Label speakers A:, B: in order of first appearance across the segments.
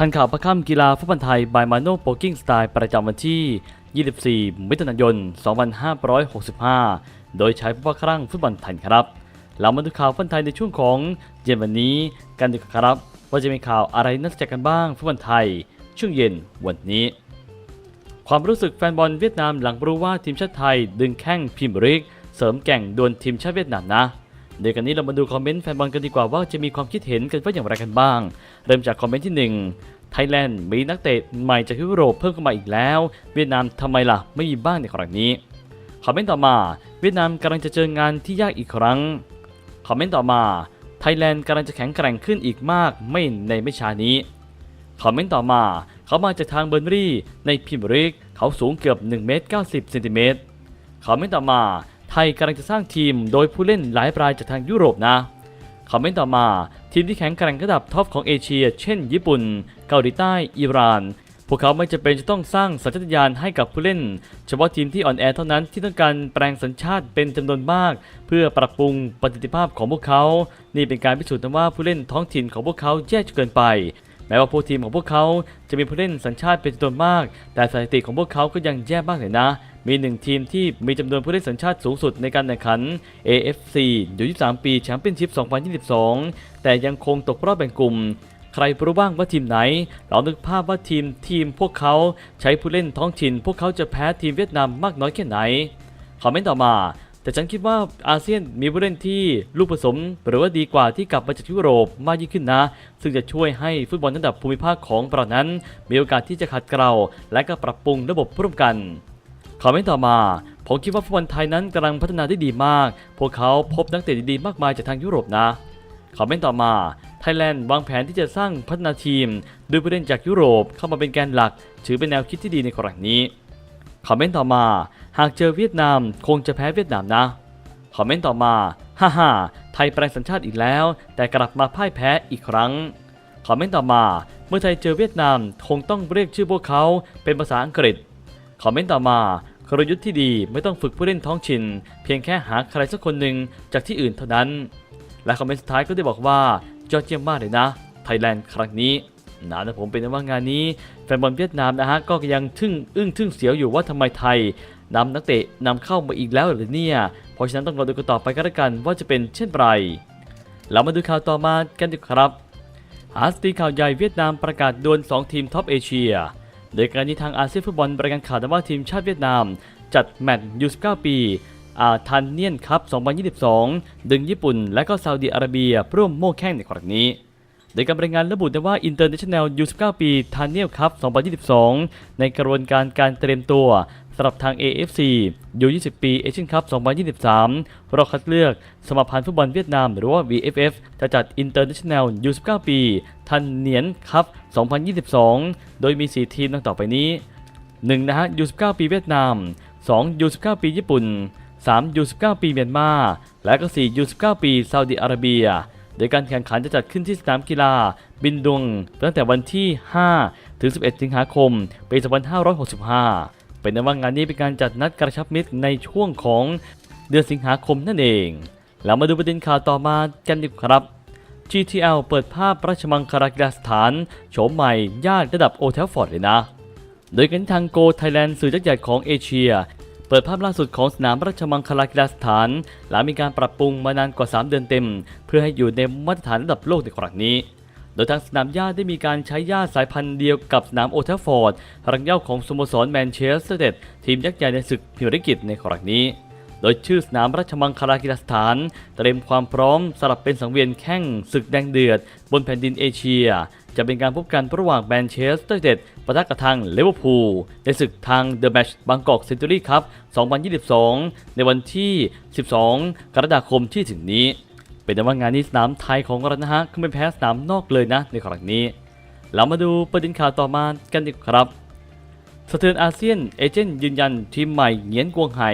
A: ทันข่าวประค่ำกีฬาฟุตบอลไทยบายมาโนโปกิ้งสไตล์ประจำวันที่ 24 มิถุนายน 2565 โดยใช้ผู้ว่าครั่งฟุตบอลไทยครับ เรามาดูข่าวฟุตบอลไทยในช่วงของเย็นวันนี้กันดีกว่าครับ ว่าจะมีข่าวอะไรน่าสนใจกันบ้างฟุตบอลไทย ช่วงเย็นวันนี้ ความรู้สึกแฟนบอลเวียดนามหลังรู้ว่าทีมชาติไทยดึงแข้งพิมพ์ริก เสริมแก่งดวลทีมชาติเวียดนามนะ เดี๋ยวกันนี้เรามาดูคอมเมนต์แฟนบอลกันดีกว่าว่าจะมีความคิดเห็นกันว่าอย่างไรกันบ้าง เริ่มจากคอมเมนต์ที่ 1 ไทยแลนด์มีนักเตะใหม่จากยุโรปเพิ่มเข้ามาอีกแล้ว เวียดนามทำไมล่ะไม่มีบ้างในครั้งนี้ คอมเมนต์ต่อมา เวียดนามกำลังจะเจองานที่ยากอีกครั้ง คอมเมนต์ต่อมาไทยแลนด์กำลังจะแข็งแกร่งขึ้นอีกมากไม่ในไม่ช้านี้ คอมเมนต์ต่อมา เขามาจากทางเบอร์นรี่ในพรีเมียร์ลีกเขาสูงเกือบ1เมตร90เซนติเมตรคอมเมนต์ต่อมา ไทยกำลังจะสร้างทีมโดยผู้เล่นหลายรายจากทางยุโรปนะคอมเมนต์ต่อมา ทีมที่แข็งแกร่งระดับท็อปของเอเชีย เช่น ญี่ปุ่น เกาหลีใต้ อิหร่าน พวกเขาไม่จำเป็นจะต้องสร้างสัญชาตญาณให้กับผู้เล่น เฉพาะทีมที่อ่อนแอเท่านั้นที่ต้องการแปลงสัญชาติเป็นจำนวนมาก เพื่อปรับปรุงประสิทธิภาพของพวกเขา นี่เป็นการพิสูจน์ว่าผู้เล่นท้องถิ่นของพวกเขาแย่จนเกินไป แม้ว่าผู้ทีมของพวกเขาจะมีผู้เล่นสัญชาติเป็นจำนวนมาก แต่สถิติของพวกเขาก็ยังแย่มากเลยนะ มีหนึ่งทีมที่มีจำนวนผู้เล่นสัญชาติสูงสุดในการแข่งขัน AFC อยู่ 23 ปีแชมเปี้ยนชิพ 2022 แต่ยังคงตกรอบแบ่งกลุ่มใครรู้บ้างว่าทีมไหนเรานึกภาพว่าทีมทีมพวกเขาใช้ผู้เล่นท้องถิ่น พวกเขาจะแพ้ทีมเวียดนามมากน้อยแค่ไหนคอมเมนต์ต่อมา แต่ฉันคิดว่าอาเซียนมีผู้เล่นที่ลูกผสม หรือว่าดีกว่าที่กลับมาจากยุโรปมากยิ่งขึ้นนะ ซึ่งจะช่วยให้ฟุตบอลระดับภูมิภาคของเรานั้น มีโอกาสที่จะขัดเกลาและก็ปรับปรุงระบบร่วมกันคอมเมนต์ต่อมาผมคิดว่าฟุตบอลไทยนั้นกำลังพัฒนาได้ดีมาก พวกเขาพบนักเตะดีๆมากมายจากทางยุโรปนะคอมเมนต์ต่อมาไทยแลนด์วางแผนที่จะสร้างพัฒนาทีมโดยผู้เล่นจากยุโรปเข้ามาเป็นแกนหลัก ถือเป็นแนวคิดที่ดีในกรณีนี้คอมเมนต์ต่อมา หากเจอเวียดนามคงจะแพ้เวียดนามนะ คอมเมนต์ต่อมา ฮ่าฮ่าไทยแปลงสัญชาติอีกแล้ว แต่กลับมาพ่ายแพ้อีกครั้ง คอมเมนต์ต่อมา เมื่อไทยเจอเวียดนามคงต้องเรียกชื่อพวกเขาเป็นภาษาอังกฤษ คอมเมนต์ต่อมากลยุทธ์ที่ดีไม่ต้องฝึกผู้เล่นท้องถิ่นเพียงแค่หาใครสักคนหนึ่งจากที่อื่นเท่านั้น และคอมเมนต์สุดท้ายก็ได้บอกว่ายอดเยี่ยมมากเลยนะ ไทยแลนด์ครั้งนี้นะแต่ผมเป็นว่างานนี้แฟนบอลเวียดนามนะฮะก็ยังทึ่งอึ้งทึ่งเสียวอยู่ว่าทำไมไทย นำนักเตะนำเข้ามาอีกแล้วหรือเนี่ย เพราะฉะนั้นต้องรอดูกันต่อไปกันละกันว่าจะเป็นเช่นไร เรามาดูข่าวต่อมากันดีกว่าครับหาสตีข่าวใหญ่เวียดนามประกาศดวล2 ทีมท็อปเอเชีย โดยการนี้ทางอาเซียนฟุตบอลรายงานข่าวว่าทีมชาติเวียดนาม จัดแมตช์ยู19ปีอาทันเนียนคัพ 2022 ดึงญี่ปุ่นและก็ซาอุดิอาระเบียร่วมโม่แข้งในครั้งนี้ ดยการรายงานระบุได้ว่า International U19 ปีทันเนียลคัพ2022 ในกระบวนการการเตรียมตัวสำหรับทาง AFC U20 ปีเอเชียนคัพ2023 รอบคัดเลือกสมาพันธ์ฟุตบอลเวียดนาม หรือว่า VFF จะจัด International U19 ปีทันเนียนคัพ2022 โดยมี 4 ทีมดังต่อไปนี้ 1 นะฮะ U19 ปีเวียดนาม 2 U19 ปีญี่ปุ่น 3 U19 ปีเมียนมา และก็ 4 U19 ปีซาอุดิอาระเบีย โดยการแข่งขันจะจัดขึ้นที่สนามกีฬา บินดวงตั้งแต่วันที่ 5 ถึง 11 สิงหาคม ปี 2565 เป็นนว่างานนี้เป็นการจัดนัดกระชับมิตรในช่วงของเดือนสิงหาคมนั่นเอง แล้วมาดูประเด็นข่าวต่อมากันดีครับ GTL เปิดภาพราชมังคลากีฬาสถานโฉมใหม่ย่านระดับโอเทลฟอร์ดเลยนะ โดยกันทางโกไทยแลนด์สื่อยักใหญ่ของเอเชีย เปิดภาพล่าสุดของสนามราชมังคลากีฬาสถาน หลังมีการปรับปรุงมานานกว่า 3 เดือนเต็ม เพื่อให้อยู่ในมาตรฐานระดับโลกในครั้งนี้ โดยทางสนามหญ้าได้มีการใช้หญ้าสายพันธุ์เดียวกับสนามโอเทลฟอร์ดรังเหย้าของสโมสรแมนเชสเตอร์เดดทีมยักษ์ใหญ่ในศึกพรีเมียร์ลีกในครั้งนี้ โดยชื่อสนามราชมังคลากีฬาสถาน เตรียมความพร้อมสำหรับเป็นสังเวียนแข่งศึกแดงเดือด บนแผ่นดินเอเชีย จะเป็นการพบกันระหว่างแมนเชสเตอร์ยูไนเต็ดปะทะกับทางลิเวอร์พูลในศึกทางเดอะแมชบางกอกเซนตูรี่ครับ 2022 ในวันที่ 12 กรกฎาคมที่ถึงนี้ เป็นแต่ว่างานนี้สนามไทยของเรานะฮะก็ไม่แพ้สนามนอกเลยนะในครั้งนี้ เรามาดูประเด็นข่าวต่อมากันดีกครับสะเทือนอาเซียนเอเจนต์ยืนยันทีมใหม่เหงียนกวงไห่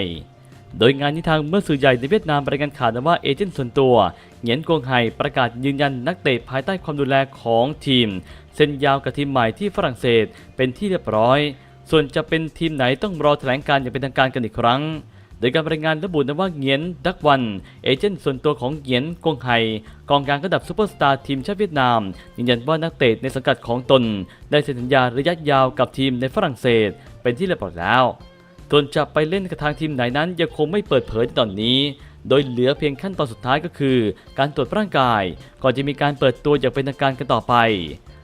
A: โดยงานนี้ทางเมื่อสื่อใหญ่ในเวียดนามรายงานข่าวว่าเอเจนต์ส่วนตัวเหงียนกวงไห่ประกาศยืนยันนักเตะภายใต้ความดูแลของทีมเซ็นยาวกับทีมใหม่ที่ฝรั่งเศสเป็นที่เรียบร้อย ส่วนจะเป็นทีมไหนต้องรอแถลงการอย่างเป็นทางการกันอีกครั้งโดยการรายงานระบุนะว่าเหงียนดักวัน เอเจนต์ส่วนตัวของเหงียนกงไฮกองกลางระดับซูเปอร์สตาร์ทีมชาติเวียดนามยืนยันว่านักเตะในสังกัดของตน ได้เซ็นสัญญาระยะยาวกับทีมในฝรั่งเศส เป็นที่เรียบร้อยแล้ว ส่วนจะไปเล่นกับทางทีมไหนนั้นยังคงไม่เปิดเผยในตอนนี้ โดยเหลือเพียงขั้นตอนสุดท้ายก็คือ การตรวจร่างกาย ก่อนจะมีการเปิดตัวอย่างเป็นทางการกันต่อไป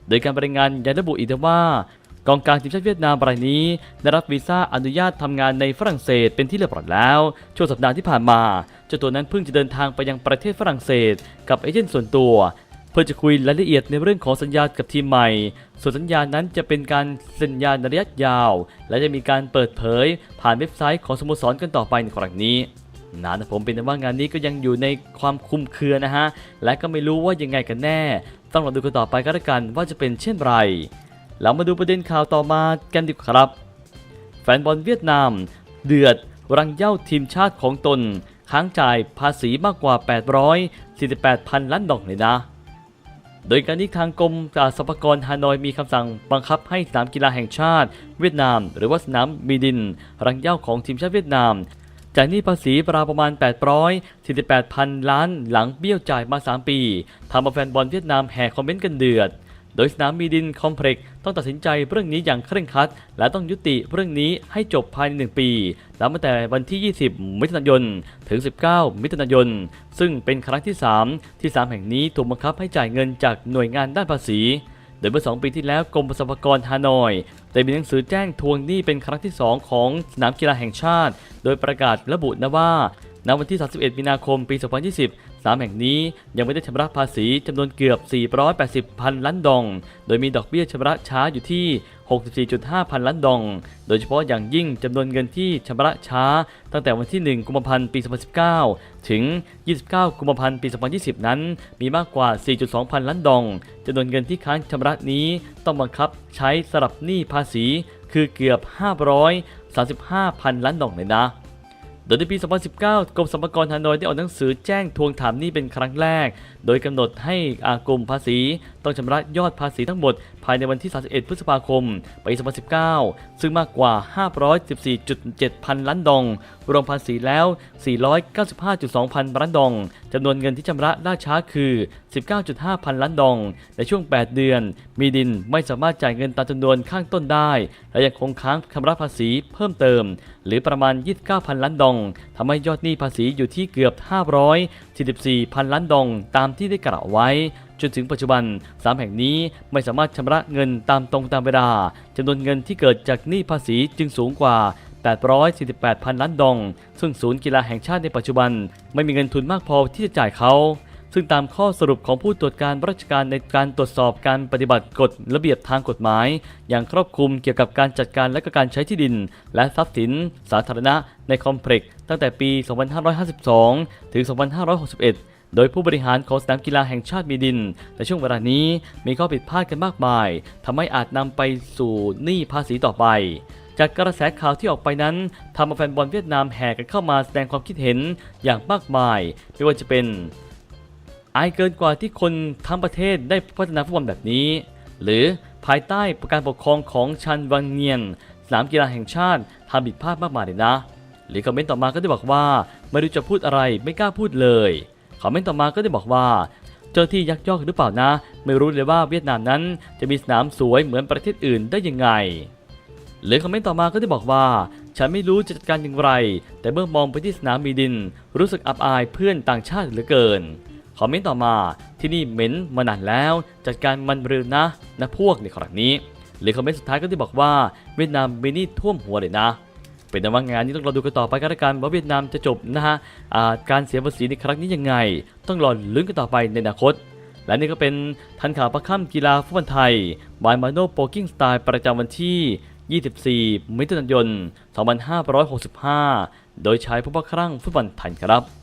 A: โดยการรายงานยังระบุอีกว่ากองกลางทีมชาติเวียดนามรายนี้ได้รับวีซ่าอนุญาตทำงานในฝรั่งเศสเป็นที่เรียบร้อยแล้ว ช่วงสัปดาห์ที่ผ่านมา เจ้าตัวนั้นเพิ่งจะเดินทางไปยังประเทศฝรั่งเศส กับเอเจนต์ส่วนตัว เพื่อจะคุยรายละเอียดในเรื่องของสัญญากับทีมใหม่ ส่วนสัญญานั้นจะเป็นการสัญญาระยะยาว และจะมีการเปิดเผย ผ่านเว็บไซต์ของสโมสรกันต่อไปในครั้งนี้นะนะผมเป็นว่างานนี้ก็ยังอยู่ในความคุมเครือนะฮะ และก็ไม่รู้ว่ายังไงกันแน่ ต้องรอดูกันต่อไปก็แล้วกันว่าจะเป็นเช่นไร เรามาดูประเด็นข่าวต่อมากันดีครับ แฟนบอลเวียดนาม เดือด รังเย่าทีมชาติของตน ค้างจ่ายภาษีมากกว่า 848พันล้านดอกเลยนะ โดยการนี้ทางกรมสรรพากรฮานอยมีคำสั่งบังคับให้สนามกีฬาแห่งชาติ เวียดนาม หรือว่าสนามมีดิน รังเย้าของทีมชาติเวียดนามจ่ายหนี้ภาษีราประมาณ 848พันล้านหลังเบี้ยวจ่ายมา 3 ปีทำเอาแฟนบอลเวียดนามแห่คอมเมนต์กันเดือด โดยสนามมีดินคอมเพล็กซ์ต้องตัดสินใจเรื่องนี้อย่างเคร่งครัด และต้องยุติเรื่องนี้ให้จบภายใน 1 ปีนับตั้งแต่วันที่ 20 มิถุนายน ถึง 19 มิถุนายน ซึ่งเป็นครั้งที่ 3 ที่สามแห่งนี้ถูกบังคับให้จ่ายเงินจากหน่วยงานด้านภาษี โดยเมื่อ 2 ปีที่แล้วกรมสรรพากรฮานอยได้มีหนังสือแจ้งทวงหนี้เป็นครั้งที่ 2 ของสนามกีฬาแห่งชาติ โดยประกาศระบุนะว่าณวันที่ 31 มีนาคม ปี 2020 สามแห่งนี้ยังไม่ได้ชำระภาษีจำนวนเกือบ 480 พันล้านดอง โดยมีดอกเบี้ยชำระช้าอยู่ที่ 64.5 พันล้านดอง โดยเฉพาะอย่างยิ่งจำนวนเงินที่ชำระช้า ตั้งแต่วันที่ 1 กุมภาพันธ์ ปี 2019 ถึง 29 กุมภาพันธ์ ปี 2020 นั้น มีมากกว่า 4.2 พันล้านดองจำนวนเงินที่ค้างชำระนี้ต้องบังคับใช้สลับหนี้ภาษี คือเกือบ 535พันล้านดองเลยนะ โดยในปี 2019 กรมสรรพากรฮานอยได้ออกหนังสือแจ้งทวงถามหนี้เป็นครั้งแรกโดยกำหนดให้อากรมภาษีต้องชำระยอดภาษีทั้งหมด ภายในวันที่ 31 พฤษภาคม ปี2019 ซึ่งมากกว่า 514.7 พันล้านดอง รวมภาษีแล้ว 495.2 พันล้านดองจำนวนเงินที่ชำระล่าช้าคือ 19.5 พันล้านดอง ในช่วง 8 เดือน มีดินไม่สามารถจ่ายเงินตามจำนวนข้างต้นได้ และยังคงค้างชำระภาษีเพิ่มเติม หรือประมาณ 29 พันล้านดองทำให้ยอดหนี้ภาษีอยู่ที่เกือบ 544 พันล้านดองตามที่ได้กล่าวไว้ จนถึงปัจจุบันสามแห่งนี้ไม่สามารถชำระเงินตามตรงตามเวลาจำนวนเงินที่เกิดจากหนี้ภาษีจึงสูงกว่า 848พันล้านดอง ซึ่งศูนย์กีฬาแห่งชาติในปัจจุบัน ไม่มีเงินทุนมากพอที่จะจ่ายเขาซึ่งตามข้อสรุปของผู้ตรวจการราชการในการตรวจสอบการปฏิบัติกฎระเบียบทางกฎหมาย อย่างครอบคลุมเกี่ยวกับการจัดการและกการใช้ที่ดิน และทรัพย์สิน สาธารณะในคอมเพล็กซ์ตั้งแต่ปี 2552 ถึง 2561 โดยผู้บริหารของสนามกีฬาแห่งชาติมีดิน ในช่วงเวลานี้มีข้อผิดพลาดกันมากมายทำให้อาจนำไปสู่หนี้ภาษีต่อไป จากกระแสข่าวที่ออกไปนั้นทำเอาแฟนบอลเวียดนามแห่กันเข้ามาแสดงความคิดเห็นอย่างมากมาย ไม่ว่าจะเป็น อายเกินกว่าที่คนทั้งประเทศได้พัฒนาฟุตบอลแบบนี้ หรือภายใต้การปกครองของชันวังเงียนสนามกีฬาแห่งชาติทำผิดพลาดมากมายเลยนะ หรือคอมเมนต์ต่อมาก็ได้บอกว่า ไม่รู้จะพูดอะไรไม่กล้าพูดเลย คอมเมนต์ต่อมาก็ได้บอกว่า เจ้าที่ยักยอกหรือเปล่านะ ไม่รู้เลยว่าเวียดนามนั้นจะมีสนามสวยเหมือนประเทศอื่นได้ยังไงหรือคอมเมนต์ต่อมาก็ได้บอกว่า ฉันไม่รู้จะจัดการอย่างไร แต่เมื่อมองไปที่สนามมีดิน รู้สึกอับอายเพื่อนต่างชาติเหลือเกินคอมเมนต์ต่อมาที่นี่เหม็นมานานแล้ว จัดการมันเร็วนะนะพวกในครั้งนี้ หรือคอมเมนต์สุดท้ายก็ได้บอกว่า เวียดนามมีนี่ท่วมหัวเลยนะ เป็นแต่ว่างานนี้ต้องรอดูกันต่อไปกันละกันว่าเวียดนามจะจบนะฮะการเสียภาษีในครั้งนี้ยังไง ต้องรอลุ้นกันต่อไปในอนาคต และนี่ก็เป็นทันข่าวประค่ำกีฬาฟุตบอลไทยบายมาโนโปกิ้งสไตล์ประจำวันที่ 24 มิถุนายน 2565 โดยใช้ผู้บังครั่งฟุตบอลไทยครับ